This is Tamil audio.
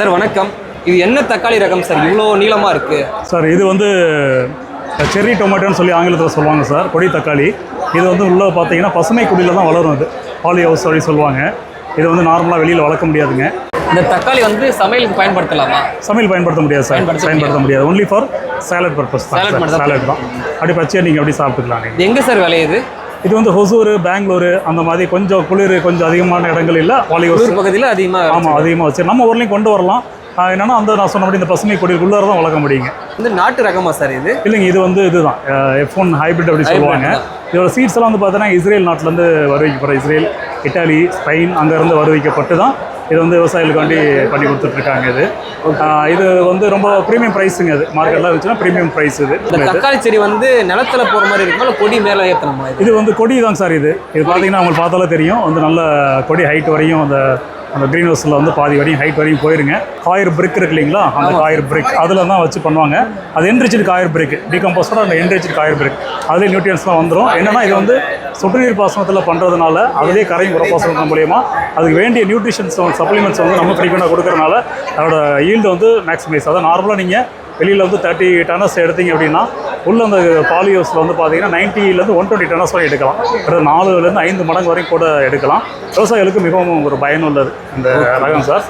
சார் வணக்கம். இது என்ன தக்காளி ரகம் சார்? இவ்வளோ நீளமாக இருக்கு. சார் இது வந்து செர்ரி டொமேட்டோன்னு சொல்லி ஆங்கிலத்தில் சொல்லுவாங்க சார் கொடி தக்காளி. இது வந்து உள்ளே பார்த்தீங்கன்னா பசுமை குடியில் தான் வளரும் இது பாலி ஹவுஸ் அப்படி சொல்லுவாங்க. இது வந்து நார்மலாக வெளியில் வளர்க்க முடியாதுங்க. இந்த தக்காளி வந்து சமையலுக்கு பயன்படுத்தலாமா? சமையல் பயன்படுத்த முடியாது சார். பயன்படுத்த முடியாது. ஒன்லி ஃபார் சேலட் பர்பஸ் தான் சேலட் தான் அப்படி பச்சையாக நீங்கள் அப்படி சாப்பிட்டுக்கலாம். எங்கே சார் விளையுது? இது வந்து ஹொசூர் பெங்களூரு அந்த மாதிரி கொஞ்சம் குளிர் கொஞ்சம் அதிகமான இடங்கள் இல்லை. உள்ளூர் பகுதியில் அதிகமாக ஆமாம் அதிகமாக வச்சு நம்ம ஊர்லேயும் கொண்டு வரலாம். என்னன்னா அந்த நான் சொன்னபடி இந்த பசுமை கொடிக்குள்ளார தான் வளர்க்க முடியுங்க. வந்து நாட்டு ரகமா சார் இது? இல்லைங்க இது வந்து இதுதான். எஃப் ஒன் ஹைபிரிட் அப்படி சொல்லுவாங்க. இதோட சீட்ஸ் எல்லாம் வந்து பார்த்தீங்கன்னா இஸ்ரேல் நாட்டிலேருந்து வருவிக்கப்படுற இஸ்ரேல் இட்டாலி ஸ்பெயின் அங்கேருந்து வருவிக்கப்பட்டு தான் இது வந்து விவசாயிகளுக்காண்டி பண்ணி கொடுத்துட்ருக்காங்க இது. இது வந்து ரொம்ப ப்ரீமியம் ப்ரைஸுங்க இது. மார்க்கெட்டில் இருந்துச்சுன்னா ப்ரீமியம் ப்ரைஸ் இது. தக்காளி செடி வந்து நிலத்துல போற மாதிரி இருக்குமா இல்லை கொடி மேலே ஏற்றணுமா இது? இது வந்து கொடி தான் சார் இது. இது பார்த்தீங்கன்னா உங்களுக்கு பார்த்தாலே தெரியும். வந்து நல்ல கொடி ஹைட் வரையும் அந்த அந்த க்ரீன் ஹவுஸில் வந்து பாதி வரையும் ஹைட் வரையும் போயிருங்க. காயர் பிரிக் இருக்கு இல்லைங்களா? அந்த காயர் பிரிக் அதில் தான் வச்சு பண்ணுவாங்க. அது என்ரிச்சட் காயர் பிரிக் டிகம்போஸ்டோட அந்த என்ரிச்சட் காயர் பிரிக் அதுலேயே நியூட்ரியன்ஸ்லாம் வந்துடும் என்னன்னா இது வந்து சொட்டு நீர் பாசனத்தில் பண்ணுறதுனால அதுலேயே கரையும் உரப்பாசனம் மூலியமா அதுக்கு வேண்டிய நியூட்ரிஷன்ஸ் சப்ளிமெண்ட்ஸ் வந்து நம்ம ஃப்ரீக்வெண்ட்டாக கொடுக்கறனால அதோட ஈல்டு வந்து மேக்ஸிமைஸ் அதாவது நார்மலாக நீங்கள் வெளியில் வந்து தேர்ட்டி டனஸ் எடுத்தீங்க அப்படின்னா உள்ள அந்த பாலியோஸில் வந்து பார்த்தீங்கன்னா நைன்ட்டிலேருந்து ஒன் டுவெண்ட்டி டனஸ் வரை எடுக்கலாம். அதாவது நாலுலேருந்து ஐந்து மடங்கு வரைக்கும் கூட எடுக்கலாம். விவசாயிகளுக்கு மிகவும் ஒரு பயனுள்ளது இந்த ரகம் சார்.